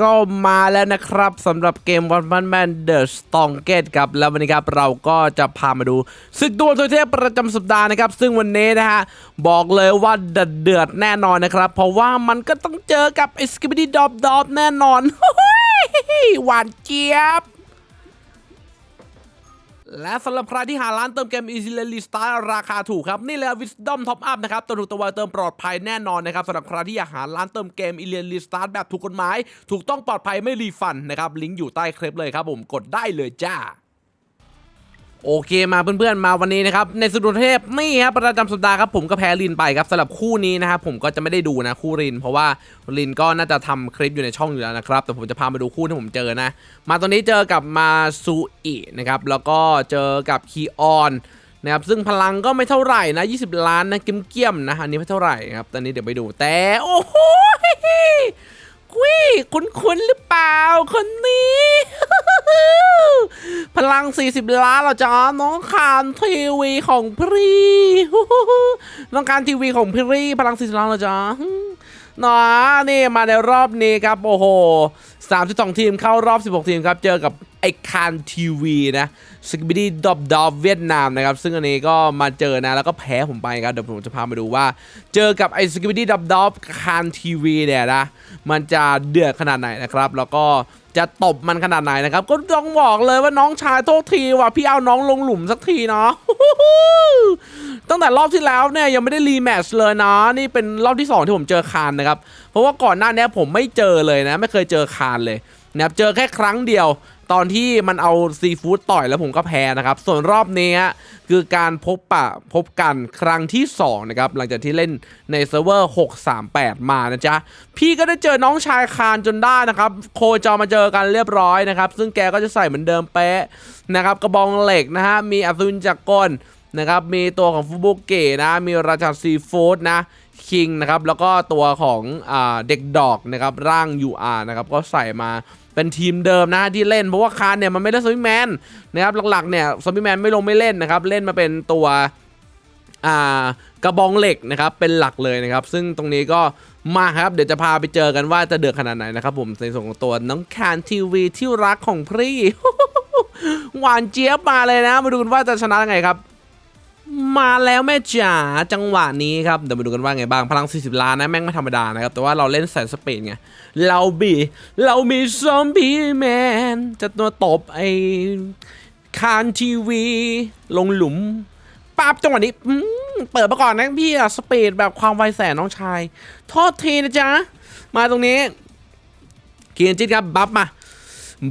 ก็มาแล้วนะครับสำหรับเกมวันพันแมนเดอะสตองเกตครับ แล้ววันนี้ครับเราก็จะพามาดูศึกดวลตัวเทพประจำสัปดาห์นะครับ ซึ่งวันนี้นะฮะ บอกเลยว่าเดือดแน่นอนนะครับ เพราะว่ามันก็ต้องเจอกับไอสกิบดี้ดอบดอบแน่นอนหวานเจี๊ยบ และสำหรับใครที่หาร้านเติมเกม Easy l e s t a r ราคาถูกครับ นี่แหละ Wisdom Top Up นะครับตัวถูกตัวเติมปลอดภัยแน่นอนนะครับสำหรับใครที่อยากหาร้านเติมเกม Easy l e s t a r แบบถูกกฎหมาย ถูกต้องปลอดภัยไม่รีฟันนะครับลิงก์อยู่ใต้คลิปเลยครับผมกดได้เลยจ้า โอเคมาเพื่อนๆมาวันนี้นะครับในสุดเทพนี่ครับประจำสัปดาห์ครับผมก็แพ้ลินไปครับสำหรับคู่นี้นะครับผมก็จะไม่ได้ดูนะคู่ลิน เพราะว่าลินก็น่าจะทำคลิปอยู่ในช่องอยู่แล้วนะครับแต่ผมจะพามาดูคู่ที่ผมเจอนะ มาตอนนี้เจอกับมาซูอินะครับแล้วก็เจอกับคีออนนะครับซึ่งพลังก็ไม่เท่าไหร่นะ 20 ล้านนะเกี้ยมๆนะอันนี้ไม่เท่าไหร่ครับตอนนี้เดี๋ยวไปดูแต่โอ้โห คุยคุ้นๆหรือเปล่าคนนี้ พลัง 40 ล้านเหรอจ๊ะน้องคานทีวีของพรีน้องการทีวีของพรีพลัง 40 ล้านเหรอจ๊ะนะนี่มาในรอบนี้ครับ โอ้โห 32 ทีมเข้ารอบ 16 ทีมครับ เจอกับไอคานทีวีนะ สกิบดี้ดอบดอบเวียดนามนะครับซึ่งอันนี้ก็มาเจอนะ แล้วก็แพ้ผมไปครับเดี๋ยวผมจะพามาดูว่า เจอกับไอ้สกิบดี้ดอบดอบคานทีวีเนี่ยนะมันจะเดือดขนาดไหนนะครับ แล้วก็จะตบมันขนาดไหนนะครับ ก็ต้องบอกเลยว่าน้องชายโทษทีว่ะพี่เอาน้องลงหลุมสักทีเนาะตั้งแต่รอบที่แล้วเนี่ยยังไม่ได้รีแมช์เลยนะนี่เป็นรอบที่ 2 ที่ผมเจอคานนะครับ เพราะว่าก่อนหน้านี้ผมไม่เจอเลยนะ ไม่เคยเจอคานเลยนะครับเจอแค่ครั้งเดียว ตอนที่มันเอาซีฟู้ดต่อยแล้วผมก็แพ้นะครับ ส่วนรอบนี้คือการพบปะพบกันครั้งที่2นะครับหลังจากที่เล่นในเซิร์ฟเวอร์ 638 มานะจ๊ะ พี่ก็ได้เจอน้องชายคานจนได้นะครับ โคจรมาเจอกันเรียบร้อยนะครับ ซึ่งแกก็จะใส่เหมือนเดิมเป๊ะนะครับกระบองเหล็กนะฮะมีอัศวินจักรกลนะครับมีตัวของฟูบุเกะนะ มีราชาซีฟู้ดนะคิงนะครับแล้วก็ตัวของอเด็กดอกนะครับร่าง UR นะครับก็ใส่มา เป็นทีมเดิมนะที่เล่นเพราะว่าคานเนี่ยมันไม่ได้ซอมบี้แมนนะครับหลักๆเนี่ยซอมบี้แมนไม่ลงไม่เล่นนะครับเล่นมาเป็นตัวอ่ากระบองเหล็กนะครับเป็นหลักเลยนะครับ ซึ่งตรงนี้ก็มาครับ เดี๋ยวจะพาไปเจอกันว่าจะเดือดขนาดไหนนะครับผมในส่วนของตัวน้องคานทีวีที่รักของพี่หวานเจี๊ยบมาเลยนะ มาดูกันว่าจะชนะยังไงครับ มาแล้วแม่จ๋าจังหวะนี้ครับเดี๋ยวมาดูกันว่าไงบ้างพลัง 40 ล้านนะแม่งไม่ธรรมดานะครับ แต่ว่าเราเล่นแสนสเปนไงเราบีเรามีซอมบี้แมนจะตัวตบไอ้คานทีวี ลงหลุมปั๊บจังหวะนี้เปิดมาก่อนนะพี่อะสเปดแบบความไวแสนน้องชาย โทษทีนะจ๊ะ มาตรงนี้เกียนจิตครับ บัฟมา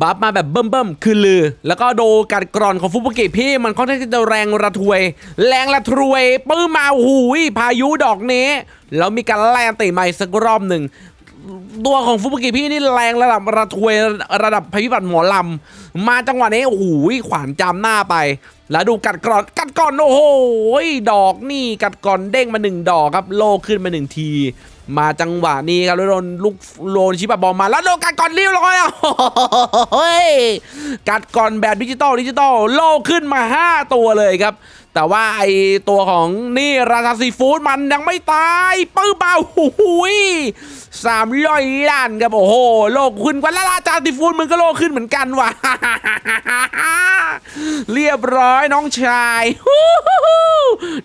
บัฟมาแบบเบิ่มๆคือลือ แล้วก็โดกัดกร่อนของฟุบุกิพี่มันค่อนข้างที่จะแรงระทวย แรงระทวยปื้มมาหูยพายุดอกนี้ แล้วมีการแลนติใหม่สักรอบหนึ่งตัวของฟุบุกิพี่นี่แรงระดับระทวยระดับภัยพิบัติหมอลำ มาจังหวะนี้โอ้โหขวานจามหน้าไป แล้วดูกัดกร่อนกัดก่อนโอ้โหดอกนี่กัดก่อนเด้งมาหนึ่งดอกครับโลขึ้นมาหนึ่งที มาจังหวะนี้ครับแล้วโดนลูกโลนชิปะบอลมาแล้วโดนกัดก่อนเรียบร้อยอะเฮ้ยกัดก่อนแบบดิจิตอลดิจิตอลโลขึ้นมา 5 ตัวเลยครับ แต่ว่าไอตัวของนี่ราชาซีฟู้ดมันยังไม่ตายปื้มเบาหูยสามร้อยล้านครับโอ้โห โลขึ้นกว่าล้วราชาซีฟู้ดมึงก็โลขึ้นเหมือนกันว่ะ เรียบร้อยน้องชาย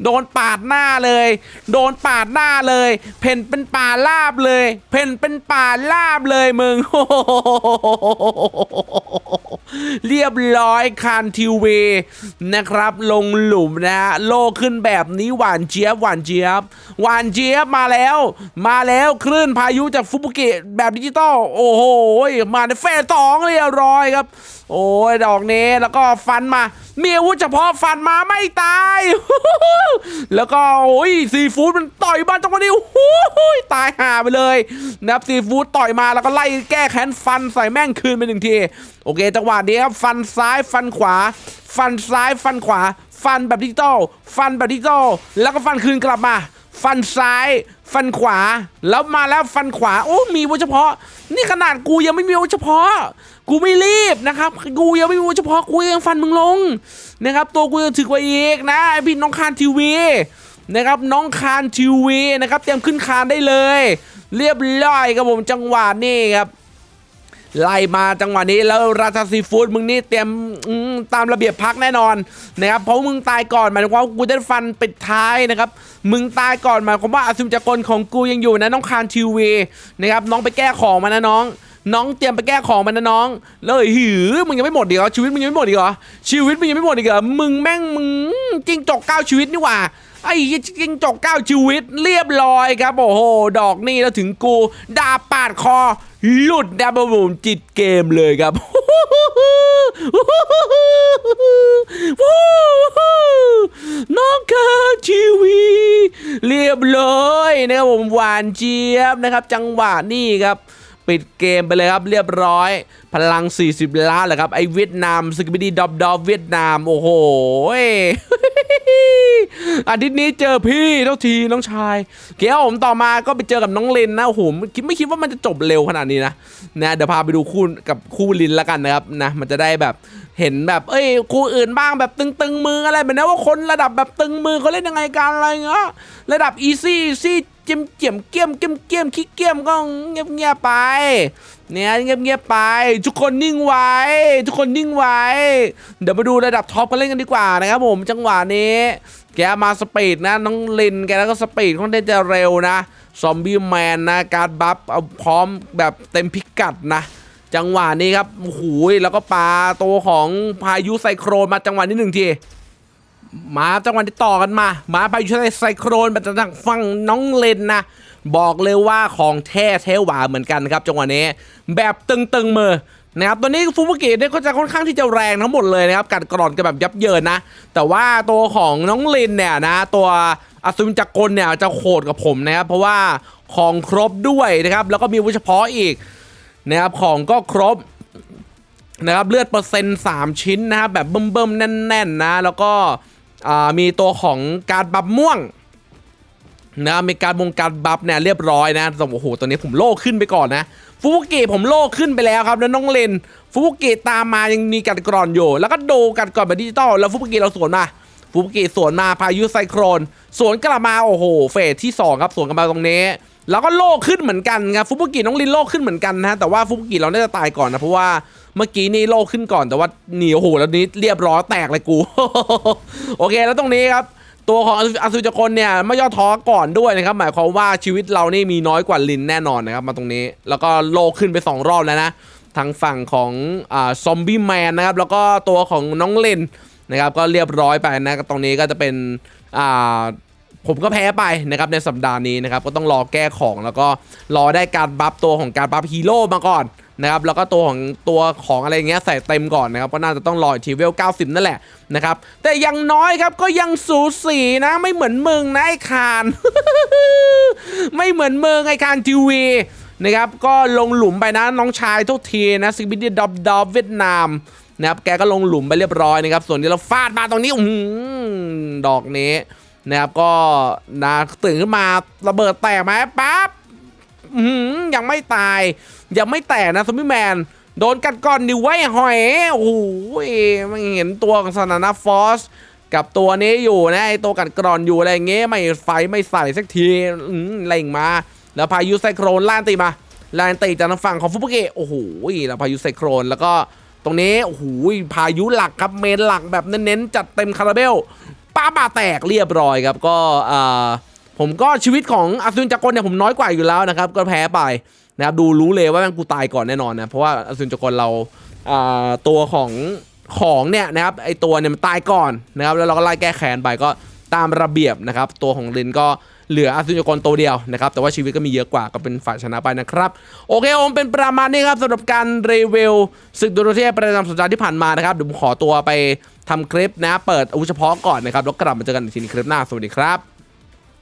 โดนปาดหน้าเลย โดนปาดหน้าเลย เพนเป็นป่าลาบเลย เพนเป็นป่าลาบเลยมึงเรียบร้อยคานทิวเวนะครับ ลงหลุมนะฮะโลขึ้นแบบนี้หวานเจี๊ยบหวานเจี๊ยบหวานเจี๊ยบมาแล้ว มาแล้วคลื่นพายุจากฟุบุเกะแบบดิจิตอลโอ้โหมาในเฟสสองเรียบร้อยครับ โอ้ยดอกนี้แล้วก็ฟันมา มีอาวุธเฉพาะฟันมาไม่ตาย แล้วก็โอ้ยซีฟู้ดมันต่อยมาจังหวะนี้โอ้ยตายห่าไปเลยนะครับซีฟู้ดต่อยมาแล้วก็ไล่แก้แค้นฟันใส่แม่งคืนไปหนึ่งทีโอเคจังหวะนี้ครับฟันซ้ายฟันขวา ฟันซ้ายฟันขวา ฟันแบบดิจิตอลฟันแบบดิจิตอลแล้วก็ฟันคืนกลับมา ฟันซ้ายฟันขวา แล้วมาแล้วฟันขวา โอ้ มีวุธเฉพาะ นี่ขนาดกูยังไม่มีวุธเฉพาะ กูไม่รีบนะครับกูยังไม่มีอาวุธเฉพาะกูยังฟันมึงลงนะครับตัวกูยังถือกว่าอีกนะไอพี่น้องคานทีวีนะครับน้องคานทีวีนะครับเตรียมขึ้นคานได้เลย เรียบร้อยครับผมจังหวะนี้ครับไล่มาจังหวะนี้แล้วราชาซีฟู้ดมึงนี่เตรียมมตามระเบียบพักแน่นอนนะครับเพราะมึงตายก่อนหมายถึงว่ากูได้ฟันปิดท้ายนะครับมึงตายก่อนหมายความว่าอสุมจักรของกูยังอยู่นะน้องคานทีวีนะครับน้องไปแก้ของมานะน้อง น้องเตรียมไปแก้ของมันนะน้องแล้วเอ้ยหือมึงยังไม่หมดดีกเหรอชีวิตมึงยังไม่หมดดีกเหรอชีวิตมึงยังไม่หมดดีกเหรอมึงแม่งมึงจริงจกเก้าชีวิตนี่หว่าไอ้จริงจกเก้าชีวิตเรียบร้อยครับโอ้โหดอกนี่แล้วถึงกูดาบปาดคอ หลุดดับเบิลบูมจิตเกมเลยครับน้องคาทีวีเรียบร้อยนะครับผมหวานเจี๊ยบนะครับ จังหวะนี่ครับ ปิดเกมไปเลยครับเรียบร้อย พลัง 40 ล้านแหละครับ ไอเวียดนามสกิบดีดอบดอบเวียดนาม โอ้โหอาทิตย์นี้เจอพี่เท่าทีน้องชายเกี่ยวผมต่อมาก็ไปเจอกับน้องลินนะโอ้โหไม่คิดไม่คิดว่ามันจะจบเร็วขนาดนี้นะนะเดี๋ยวพาไปดูคู่กับคู่ลินแล้วกันนะครับนะมันจะได้แบบเห็นแบบเอ้ยคู่อื่นบ้างแบบตึงๆมืออะไรแบบนี้ว่าคนระดับแบบตึงมือเขาเล่นยังไงกันอะไรเงี้ยระดับอีซี่ซี่ เจียมเจียมเกี้ยมเกี้ยมเกี้ยมขี้เกี้ยมก็เงียบเงียบไป เนี่ยเงียบๆไป ทุกคนนิ่งไว้ ทุกคนนิ่งไว้ เดี๋ยวมาดูระดับท็อปกันเล่นกันดีกว่านะครับผมจังหวะนี้ แกมาสปีดนะน้องลินแกแล้วก็สปีดค่อนข้างจะเร็วนะซอมบี้แมนนะการบัฟเอาพร้อมแบบเต็มพิกัดนะจังหวะนี้ครับโอ้โหแล้วก็ปลาตัวของพายุไซโครนมาจังหวะนี้หนึ่งที มาจังหวะที่ต่อกันมา มาพายุไซโครนมาจากทางฝั่งน้องเลนนะบอกเลยว่าของแท้เทหวาเหมือนกันครับจังหวะนี้ แบบตึงๆมือนะครับตัวนี้ฟูบุกิเนี่ยก็จะค่อนข้างที่จะแรงทั้งหมดเลยนะครับกัดกร่อนกันแบบยับเยินนะ แต่ว่าตัวของน้องลินเนี่ยนะ ตัวอสุมจักรเนี่ยจะโหดกับผมนะครับ เพราะว่าของครบด้วยนะครับ แล้วก็มีวุธเฉพาะอีกนะครับของก็ครบนะครับเลือดเปอร์เซ็นต์3ชิ้นนะครับแบบเบิ่มๆแน่นๆนะ แล้วก็ มีตัวของการบับม่วงนะมีการวงการบัฟเนี่ยเรียบร้อยนะโอ้โหตัวนี้ผมโล่ขึ้นไปก่อนนะฟูบุกิผมโล่ขึ้นไปแล้วครับแล้วน้องเลนฟูบุกิตามมายังมีกัดกร่อนอยู่ แล้วก็โดกัดกร่อนแบบดิจิตอลแล้วฟูบุกิเราสวนมาฟูบุกิสวนมาพายุไซโครนสวนกลับมาโอ้โหเฟสที่สองครับสวนกลับมาตรงนี้ แล้วก็โล่ขึ้นเหมือนกันครับฟุบุกิน้องลินโล่ขึ้นเหมือนกันนะแต่ว่าฟุบุกิเราน่าจะตายก่อนนะเพราะว่าเมื่อกี้นี่โล่ขึ้นก่อนแต่ว่าหนีโอ้โหแล้วนี้เรียบร้อยแตกเลยกู โอเคแล้วตรงนี้ครับตัวของอาซูจักรเนี่ยไม่ย่อท้อก่อนด้วยนะครับ หมายความว่าชีวิตเรานี่มีน้อยกว่าลินแน่นอนนะครับมาตรงนี้แล้วก็โลกขึ้นไป 2 รอบแล้วนะทางฝั่งของอซอมบี้แมนนะครับแล้วก็ตัวของน้องลินนะครับก็เรียบร้อยไปนะตรงนี้ก็จะเป็นอ่า ผมก็แพ้ไปนะครับในสัปดาห์นี้นะครับก็ต้องรอแก้ของแล้วก็รอได้การบัฟตัวของการบัฟฮีโร่มาก่อนนะครับแล้วก็ตัวของตัวของอะไรเงี้ยใส่เต็มก่อนนะครับก็น่าจะต้องรออีกทีเวล 90 นั่นแหละนะครับแต่ยังน้อยครับก็ยังสูสีนะไม่เหมือนมึงนะไอ้คานไม่เหมือนมึงไอ้คานทีวีนะครับก็ลงหลุมไปนะน้องชายทุกทีนะซิบิดดอบดอบเวียดนามนะครับแกก็ลงหลุมไปเรียบร้อยนะครับส่วนที่เราฟาดมาตรงนี้อื้อหือดอกนี้ นะครับก็นะตื่นขึ้นมาระเบิดแตกไหมปั๊บยังไม่ตาย ยังไม่แตกนะซอมบี้แมน โดนกัดก่อนดิไว้หอย โอ้โหไม่เห็นตัวของสนานาฟอสกับตัวนี้อยู่นะไอตัวกัดกร่อนอยู่อะไรเงี้ยไม่ไฟไม่ใส่สักทีเล่งมา แล้วพายุไซโครนล่านตีมาล่านตีจากทางฝั่งของฟุบุเกะโอ้โหแล้วพายุไซโครนแล้วก็ตรงนี้โอ้โหพายุหลักครับเมนหลักแบบเน้นๆจัดเต็มคาราเบล ป้าบาแตกเรียบร้อยครับก็อ่าผมก็ชีวิตของอัศวินจักรเนี่ยผมน้อยกว่าอยู่แล้วนะครับ ก็แพ้ไปนะครับดูรู้เลยว่าแม่งกูตายก่อนแน่นอนนะเพราะว่าอัศวินจักรเราอ่าตัวของของเนี่ยนะครับไอตัวเนี่ยมันตายก่อนนะครับแล้วเราก็ไล่แก้แค้นไปก็ตามระเบียบนะครับ ตัวของลินก็ เหลืออัศวินจักรตัวเดียวนะครับแต่ว่าชีวิตก็มีเยอะกว่าก็เป็นฝ่ายชนะไปนะครับโอเคผมเป็นประมาณนี้ครับสำหรับการรีวิวศึกดูโรเทียประจำสัปดาห์ที่ผ่านมานะครับเดี๋ยวผมขอตัวไปทำคลิปนะเปิดอาวุธเฉพาะก่อนนะครับแล้วกลับมาเจอกันอีกทีในคลิปหน้าสวัสดีครับ